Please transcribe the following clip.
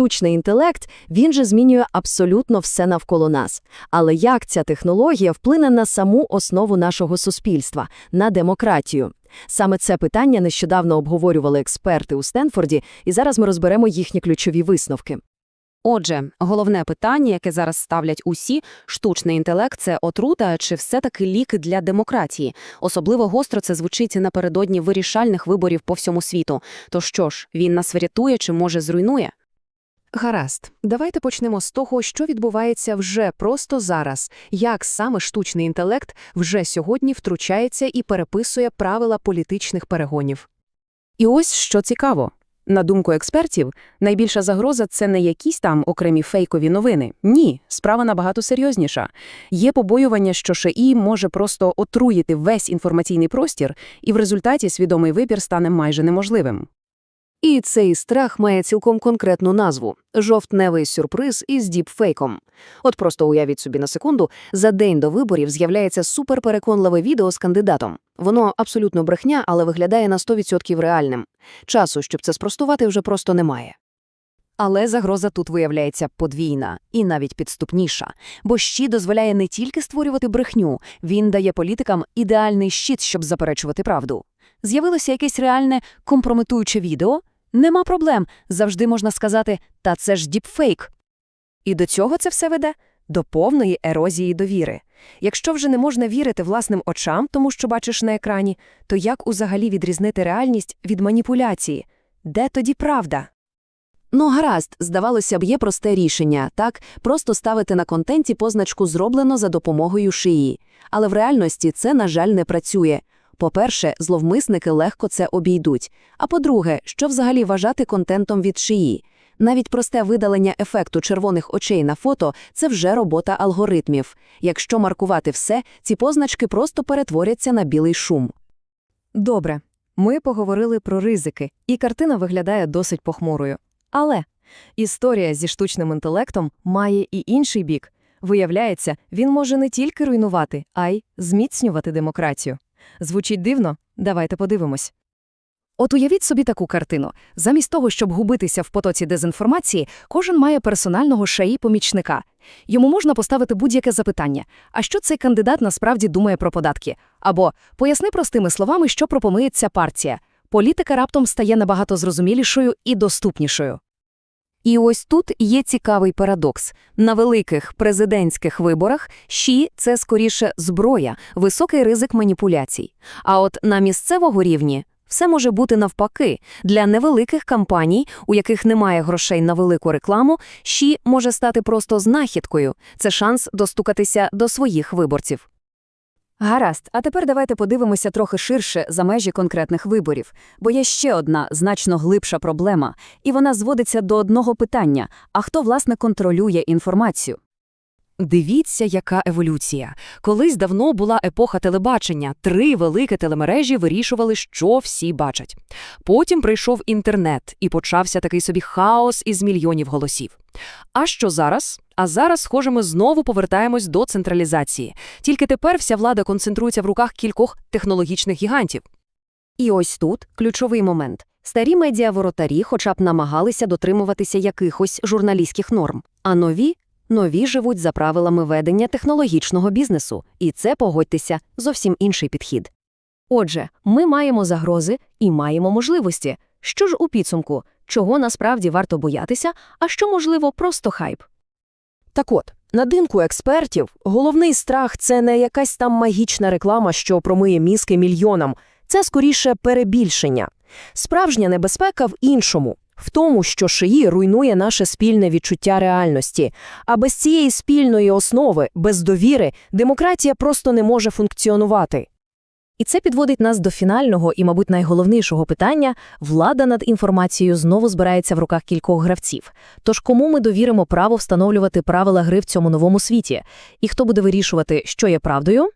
штучний інтелект, він же змінює абсолютно все навколо нас. Але як ця технологія вплине на саму основу нашого суспільства, на демократію? Саме це питання нещодавно обговорювали експерти у Стенфорді, і зараз ми розберемо їхні ключові висновки. Отже, головне питання, яке зараз ставлять усі – штучний інтелект – це отрута чи все-таки ліки для демократії? Особливо гостро це звучить напередодні вирішальних виборів по всьому світу. То що ж, він нас врятує чи, може, зруйнує? Гаразд, давайте почнемо з того, що відбувається вже просто зараз, як саме штучний інтелект вже сьогодні втручається і переписує правила політичних перегонів. І ось що цікаво. На думку експертів, найбільша загроза – це не якісь там окремі фейкові новини. Ні, справа набагато серйозніша. Є побоювання, що ШІ може просто отруїти весь інформаційний простір, і в результаті свідомий вибір стане майже неможливим. І цей страх має цілком конкретну назву – жовтневий сюрприз із діпфейком. От просто уявіть собі на секунду, за день до виборів з'являється суперпереконливе відео з кандидатом. Воно абсолютно брехня, але виглядає на 100% реальним. Часу, щоб це спростувати, вже просто немає. Але загроза тут виявляється подвійна і навіть підступніша, бо щит дозволяє не тільки створювати брехню, він дає політикам ідеальний щит, щоб заперечувати правду. З'явилося якесь реальне компрометуюче відео? Нема проблем, завжди можна сказати «та це ж діпфейк». І до цього це все веде? До повної ерозії довіри. Якщо вже не можна вірити власним очам, тому що бачиш на екрані, то як узагалі відрізнити реальність від маніпуляції? Де тоді правда? Ну, гаразд, здавалося б, є просте рішення, так? Просто ставити на контенті позначку «зроблено за допомогою шиї». Але в реальності це, на жаль, не працює. По-перше, зловмисники легко це обійдуть. А по-друге, що взагалі вважати контентом від шиї? Навіть просте видалення ефекту червоних очей на фото – це вже робота алгоритмів. Якщо маркувати все, ці позначки просто перетворяться на білий шум. Добре, ми поговорили про ризики, і картина виглядає досить похмурою. Але історія зі штучним інтелектом має і інший бік. Виявляється, він може не тільки руйнувати, а й зміцнювати демократію. Звучить дивно? Давайте подивимось. От уявіть собі таку картину. Замість того, щоб губитися в потоці дезінформації, кожен має персонального шаї-помічника. Йому можна поставити будь-яке запитання. А що цей кандидат насправді думає про податки? Або поясни простими словами, що пропонує ця партія. Політика раптом стає набагато зрозумілішою і доступнішою. І ось тут є цікавий парадокс. На великих президентських виборах ЩІ – це скоріше зброя, високий ризик маніпуляцій. А от на місцевого рівні все може бути навпаки. Для невеликих кампаній, у яких немає грошей на велику рекламу, ЩІ може стати просто знахідкою. Це шанс достукатися до своїх виборців. Гаразд, а тепер давайте подивимося трохи ширше за межі конкретних виборів, бо є ще одна значно глибша проблема, і вона зводиться до одного питання: а хто, власне, контролює інформацію? Дивіться, яка еволюція. Колись давно була епоха телебачення. Три великі телемережі вирішували, що всі бачать. Потім прийшов інтернет, і почався такий собі хаос із мільйонів голосів. А що зараз? А зараз, схоже, ми знову повертаємось до централізації. Тільки тепер вся влада концентрується в руках кількох технологічних гігантів. І ось тут ключовий момент. Старі медіаворотарі хоча б намагалися дотримуватися якихось журналістських норм, а нові Нові живуть за правилами ведення технологічного бізнесу, і це, погодьтеся, зовсім інший підхід. Отже, ми маємо загрози і маємо можливості. Що ж у підсумку, чого насправді варто боятися, а що, можливо, просто хайп? Так от, на думку експертів, головний страх – це не якась там магічна реклама, що промиє мізки мільйонам. Це скоріше перебільшення. Справжня небезпека в іншому – в тому, що шиї руйнує наше спільне відчуття реальності. А без цієї спільної основи, без довіри, демократія просто не може функціонувати. І це підводить нас до фінального і, мабуть, найголовнішого питання – влада над інформацією знову збирається в руках кількох гравців. Тож кому ми довіримо право встановлювати правила гри в цьому новому світі? І хто буде вирішувати, що є правдою?